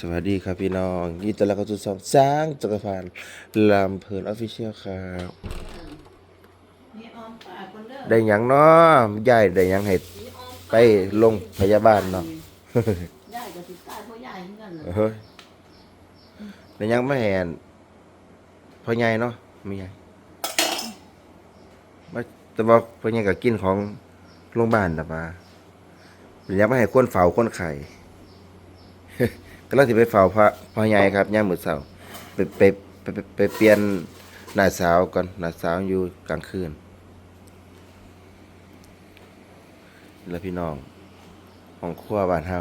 สวัสดีครับพี่น้องยินดีต้อนรับเข้าสู่ช่องสร้างจักรพันธ์ลำเพลินออฟฟิเชียลครับได้หยังเนาะยายได้หยังให้นี่ออมไปโรงพยาบาลเนาะยายก็สิตายเพราะยายเหมือนกันเฮ้ยได้หยังไม่เห็นพ่อใหญ่เนาะไม่ใหญ่มาแต่ว่าพ่อใหญ่ก็กินของโรงพยาบาลน่มาได้หยังไม่ให้คนเฝ้าคนไข้ ก็เราสิไปเฝ้าพระพ่อใหญ่ครับย่ามมื้อเช้าไปไปไปไปไปเปลี่ยนหน้าสาวก่อนหน้าสาวอยู่กลางคืนแล้วพี่น้องของครัวบ้านเฮา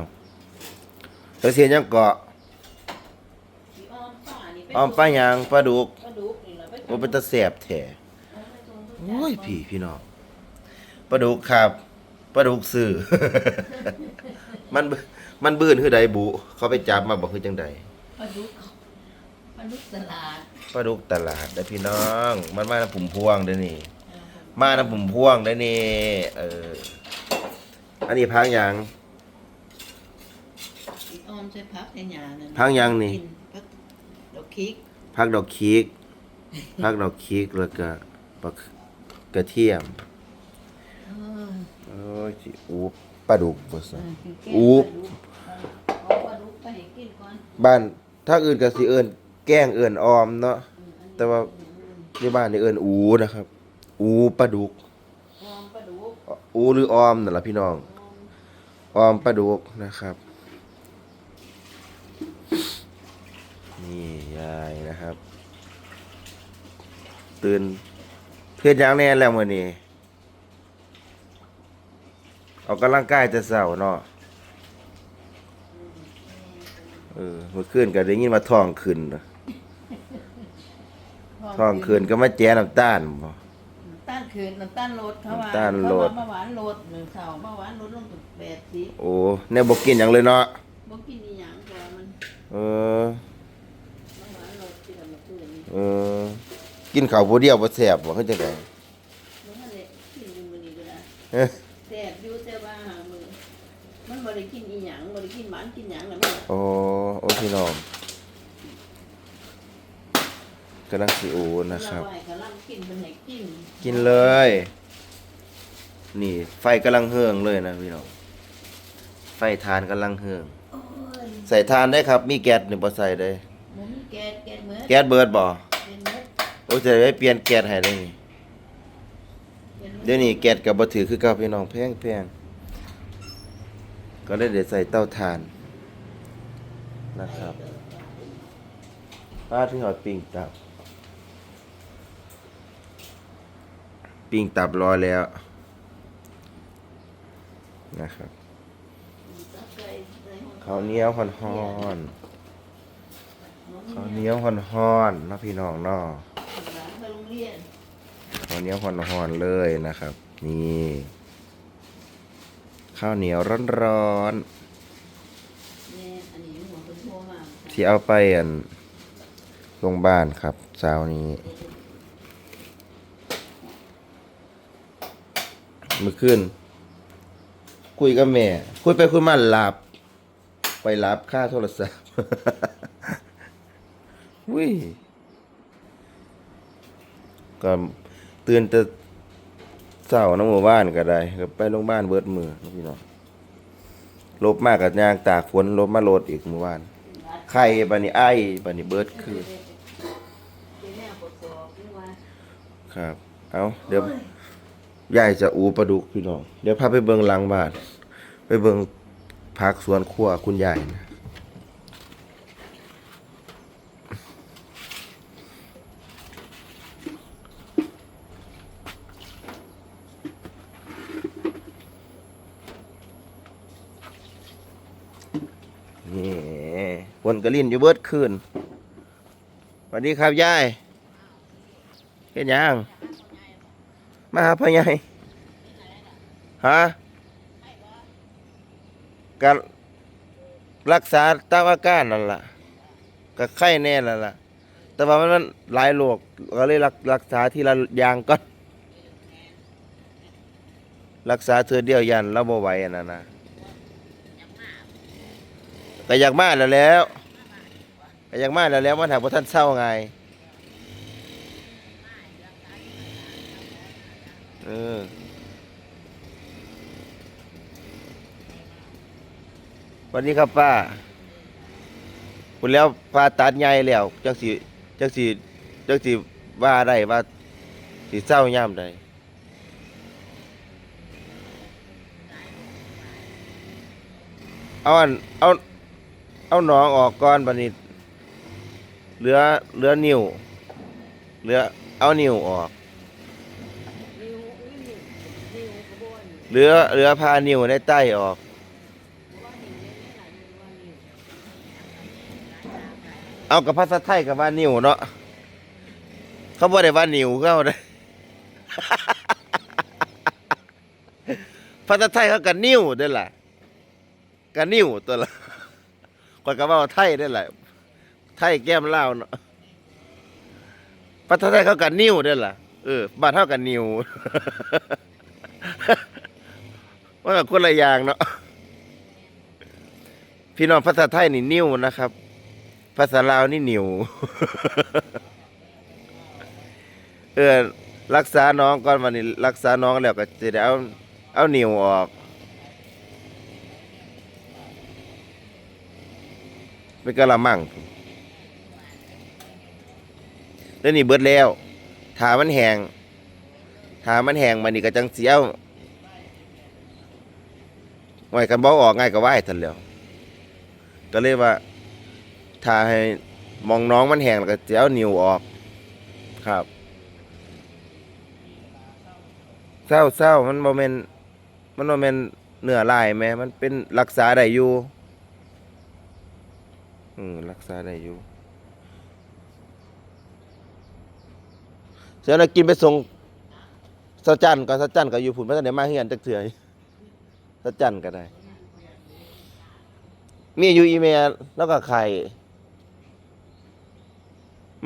แล้วเสียยังเกาะนี่ออมป้านี่ไปอ้อมปลาหยังปลาดุกปลาดุกนี่ล่ะไปว่าเป็นตะแสบแท้เอาไปส่งทุกโอ้ยพี่พี่น้องปลาดุกครับปลาดุกซื้อ มันบึมันบื้นคือใดบุเขาไปจับมาบอกคือจังใดปลาดุกปลาดุกตลาดปลาดุกตลาดได้อพี่น้อง มันมาน้ำผุ่มพวงได้อนี่เออมาน้ำผุ่มพวงได้อนี่เอออันนี้พังหยังนี่ออมใช้พักในหญ้านั่นพักยังนี่ กิพักดอกคิกพักดอกคิก พักดอกคิกแล้วก็ปลากระเทียม เออโอ้ยสิอูปลาดุกบ่เอซะอกินแกงอูปลาดุกเออเอาปลาดุกไปให้กินก่อนบ้านถ้าอื่นก็สิเอิ้นแกล้งเอิ้นออมเนาะแต่ว่าที่บ้านนี่เอิ้นอูนะครับ อูปลาดุกออมปลาดุกอูหรือออมนั่นล่ะพี่น้องออมออมปลาดุกนะครับ นี่ยายนะครับ ตื่นเพื่อนยังแน่แล้วมื้อนี้ ออกกำลังกายแต่เช้าเนาะเออเมื่อคืนก็ได้ยินว่าท้องขึ้นเนาะท้องขึ้นก็มาแจ้น้ำตาลบ่น้ำตาลคืนน้ำตาลลดเขาว่าน้ำตาลลดเขาว่าเบาหวานลดหนึ่งเสาเบาหวานลดลงถึงแปดสิบโอ้แน่บ่กินหยังเลยเนาะบ่กินอีหยังก่อนมันเออเบาหวานลดที่เรามาคืนนี้เออกินข้าวผู้เดียวบ่แซ่บบ่คือจังไดบ่ทันได้กินอยู่มื้อนี้ก็ได้ เอ้อ แซ่บอยู่แต่ว่าหามื้อมันบ่ ได้กินอีหยังบ่ได้กินหวานกินหยังน่ะมันโอ้โอ้พี่น้องกำลังสิโอนะครับ เาไว้กำลังกินเพิ่นให้กินกินเลย นี่ไฟกำลังเฮืองเลยนะพี่น้องไฟทานกำลังเฮือง โอ้ยใส่ทานได้ครับ มีแก๊สนี่บ่ใส่ได้ บ่มีแก๊สแก๊สเหมือนแก๊สเบิดบ่แก๊สเหมือนโอ้จะได้เปลี่ยนแก๊สให้ได้นี่แก๊สหมือนเดี๋ยวนี้แก๊สก็บ่ถือคือเก่าพี่น้องแพงๆ ก็เลยได้ใส่เต้าถ่านนะครับป้าที่หอดปิ้งตับ ปิ้งตับรอแล้วนะครับตับไก่ใส่หอมข้าวเหนียวห่อนๆข้าวเหนียวห่อนๆเนาะพี่น้องเนาะหลาเรียนข้าวเหนียวห่อนๆเลยนะครับ นี่ ข้าวเหนียวร้อนแม่อันนี้หัวเพิ่นโทรมาๆที่เอาไปอันโรงพยาบาลครับเช้านี้เมื่อคืนคุยกับแม่ คุยไปคุยมาหลับ ไปรับค่าโทรศัพท์วิก็ตื่นแต่ เช้าน้ำหมู่บ้านก็ได้ก็ไปโรงพยาบาลเบิดมือพี่น้องลบมากกับยางตากฝนลบมาโลดอีกเมื่อวานไข้บัดนี้ไอ้บัดนี้เบิดคือครับ เอาเดี๋ยวยายจะอูปลาดุกพี่น้อง เดี๋ยวพาไปเบิงหลังบ้าน ไปเบิงพักสวนครัวคุณยายนะนี่ วนกระลินอยู่เบิดคืนสวัสดีครับยายเฮ็ดหยังมาหาพ่อใหญ่ฮะการรักษาตามอาการนั่นล่ะก็ไข้แน่นั่นล่ะ แต่ว่ามันหลายโรคก็เลยรักรักษาทีละอย่างก่อนรักษาเทื่อเดียวยันแล้วบ่ไหวนนั้นนะก็อยากมาแล้วแล้วเก็ยังมาแล้วแล้วมันหากว่าท่านเศร้าไงเออวันนี้ครับป้าคุณแล้วป้าตัดใหญ่แล้วจังสิจังสิจังสิว่าได้ว่าสิเศร้าย่ามใดเอาอันเอา เอาหนองออกก่อนบัดนี้เหลือเหลือนิ้วเหลือเอานิ้วออก เหลือเหลือพานิ้วในใต้ออก เอากับภาษาไทยกับว่านิ้วเนาะเขาบอกได้ว่านิ้วเขาได้ภาษาไทยเขากับนิ้วเด้อล่ะกับนิ้วตัวละ ก่อนกับว่าไทยได้แหละ ไทยแก้มเล่าเนาะภาษาไทยเขากับนิ้วเด้อล่ะเออบ้านเท่ากับนิ้วว่ากับคนละอย่างเนาะพี่น้องภาษาไทยนี่นิ้วนะครับ ภาษาลาวนี่นิวเออรักษาน้องก่อนวันนี้รักษาน้องแล้วก็จะได้เอาเอานิวออก เป็นกะละมังแล้วนี่เบิดแล้วถามันแหงถามันแหงมันนี่ก็จังเสียวไหวกันบ่ออกง่ายก็ไหวทันแล้วก็เลยว่าถ้าให้มองน้องมันแห้งแล้วก็จะเอานิวออก ครับเศร้าเศร้ามันโมเมนมันโมเมนเนื้อลายแหม่มันเป็นรักษาได้อยู่ อืมรักษาได้อยู่เสียนะกินไปส่งสะจันก็สะจันก็อยู่ผุนไม่ต้องได้มาเฮียนจักเถื่อสะจันก็ได้ มีอยู่อีเมลแล้วก็ไข่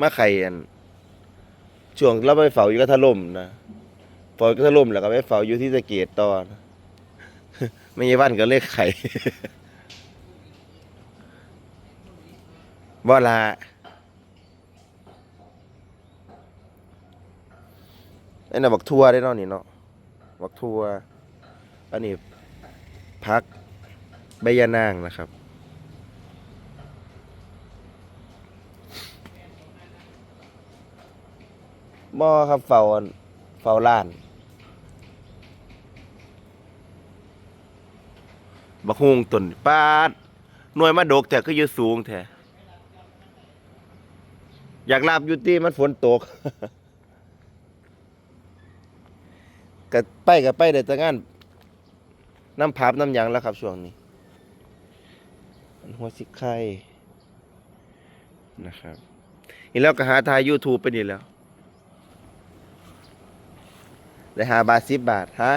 มาไข่อันช่วงเราไปเฝ้าอยู่กระทะล่มนะเฝ้าอยกระทะล่มแล้วก็ไปเฝ้าอยู่ที่สะเกตตอนไม่ใช่วันก็เลขไข่ บ่ละอ้น่ะบักทั่วได้เนาะนี่เนาะบักทั่วอันนี้พักใบยานางนะครับบ่ครับเฝ้าอันเฝ้าร้านบักฮุงตนปาดหน่วยมาดกแต่ก็อยู่สูงแท้ อยากลาบอยู่ที่มันฝนตกก็ไปก็ไปได้แต่งานน้ำพับน้ำยังแล้วครับช่วงนี้อันหัวสิไข่นะครับอีกแล้วก็หาทาย YouTube ไปนี่แล้ว ได้หาบาทสิบบาท ฮะ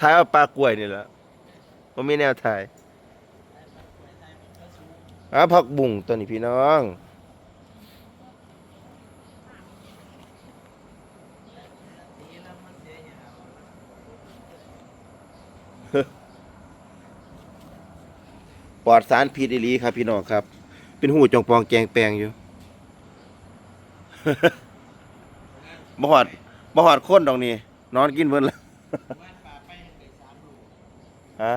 ทายเอาปลากล้วยนี่แหละ ผมมีแนวทายอ้าผักบุ้งตัวนี้พี่น้องปลอดสารพิษอีหลีครับ พี่น้องครับ เป็นหูจงปองแกงแปลงอยู่ บ่หอดบ่หอดคนดอกนี่นอนกินเบิ่นแล้วฮะ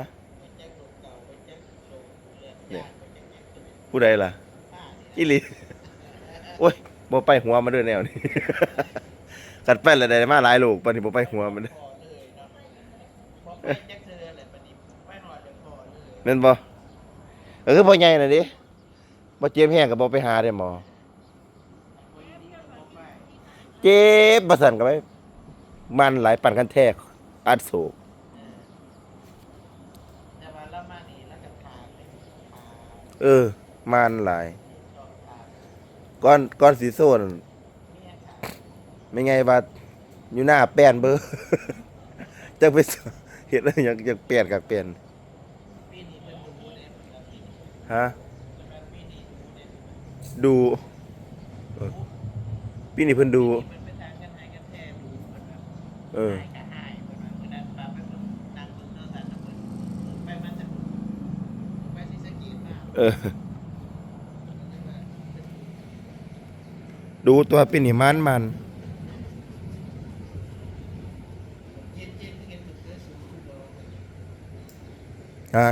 เนี่ย ผู้ใดล่ะอีหลีโอ้ยบ่ไปหัวมาด้วยแนวนี้ กัดไปแล้วได้มาหลายลูกปานนี้บ่ไปหัวมันเด้อแม่นบ่เออคือพ่อใหญ่น่ะดิบ่เจ็บแห้งก็บ่ไปหาได้หมอ เจ็บบ่สั่นก็ไปมันหลายปั่นกันแทกอัดโศกแต่ว่าเรา มานหลายก้อนก้อนสีโซนไม่ไงว่าอยู่หน้าแป้นเบอร์จะไปเห็นอะไรอยากอยากเปลี่ยนกับเปลี่ยนฮะดูพี่นี่เพิ่นดู เออเออ ดูตัวเป็นหิมันมันเย็นเคือสูงขึ้นบ่ฮะ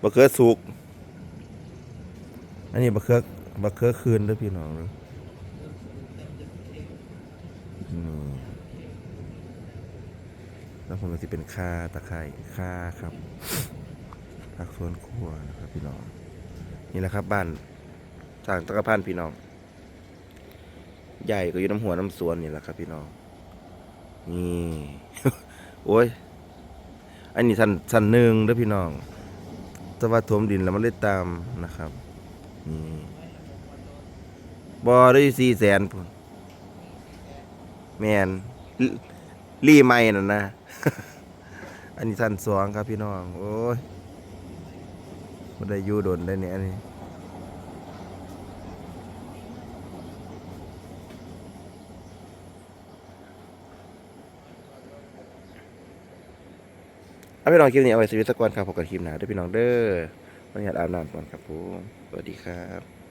บะเขือสุก อันนี้บะเขือบะเขือคืนด้วยพี่น้องเด้ออืมแล้วผมก็จะเป็นค่าตะไคร้ค่าครับผักสวนครัวนะครับพี่น้อง นี่แหละครับบ้านสร้างตะกพันพี่น้อง ใหญ่ก็อยู่น้ำหัวน้ำสวนนี่แหละครับ พี่น้อง นี่โอ้ย อันนี้สันสันหนึ่งเด้อพี่น้องแต่ว่าถมดินแล้วมันเลยตามนะครับ นี่บอได้สี่แสนพุ่นแมนลิลี่ไม่น่ะนะ อันนี้สันสองครับพี่น้อง โอ้ย มันได้ยู่โดนได้เนี่ยนี่เอาพี่น้องคลิปนี้เอาไว้สวิตสกวนครับพบกันคลิปหน้าด้วยพี่น้องเด้อวันนี้อาบน้ำก่อนครับผมสวัสดีครับ